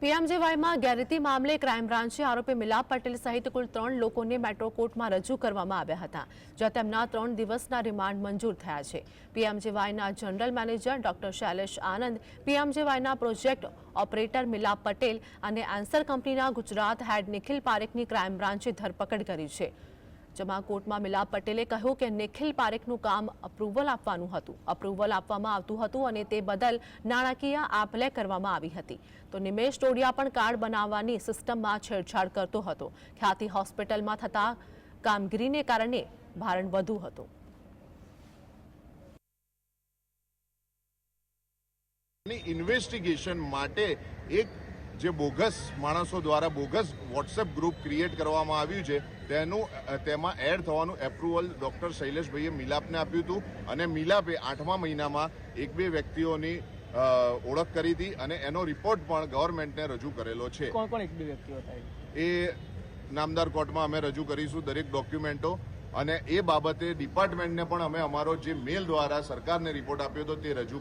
પીએમજેવાયમાં ગેરરીતિ મામલે ક્રાઇમ બ્રાન્ચે આરોપી મિલાપ પટેલ સહિત કુલ ત્રણ લોકોને મેટ્રો કોર્ટમાં રજૂ કરવામાં આવ્યા હતા, જ્યાં તેમના ત્રણ દિવસના રિમાન્ડ મંજૂર થયા છે. પીએમજેવાયના general manager doctor Shailesh Anand, પીએમજેવાયના project operator Milap Patel અને આન્સર કંપનીના ગુજરાત હેડ નિખિલ પારેખની ક્રાઇમ બ્રાન્ચે ધરપકડ કરી છે. જેમાં કોર્ટમાં મિલાપ પટેલે કહ્યું કે નિખિલ પારેખનું કામ અપ્રુવલ આપવાનું હતું. અપ્રુવલ આપવામાં આવતું હતું અને તે બદલ નાણાકીય આપ લે કરવામાં આવી હતી. તો નિમેશ ટોડિયા પણ કાર્ડ બનાવવાની સિસ્ટમમાં છેડછાડ કરતો હતો. ખ્યાતિ હોસ્પિટલમાં થતા કામગીરીને કારણે ભારણ વધુ હતું. ઇન્વેસ્ટિગેશન માટે એક જે બોગસ માણસો દ્વારા બોગસ વોટ્સએપ ગ્રુપ ક્રિએટ કરવામાં આવ્યું છે તેનું તેમાં એડ થવાનું એપ્રુવલ ડૉક્ટર શૈલેષભાઈએ મિલાપને આપ્યું હતું અને મિલાપે આઠમા મહિનામાં એક બે વ્યક્તિઓની ઓળખ કરી હતી અને એનો રિપોર્ટ પણ ગવર્મેન્ટને રજૂ કરેલો છે કોણ કોણ એક બે વ્યક્તિઓ એ? એ નામદાર કોર્ટમાં અમે રજૂ કરીશું દરેક ડોક્યુમેન્ટો અને એ બાબતે ડિપાર્ટમેન્ટને પણ અમે અમારો જે મેલ દ્વારા સરકારને રિપોર્ટ આપ્યો હતો તે રજૂ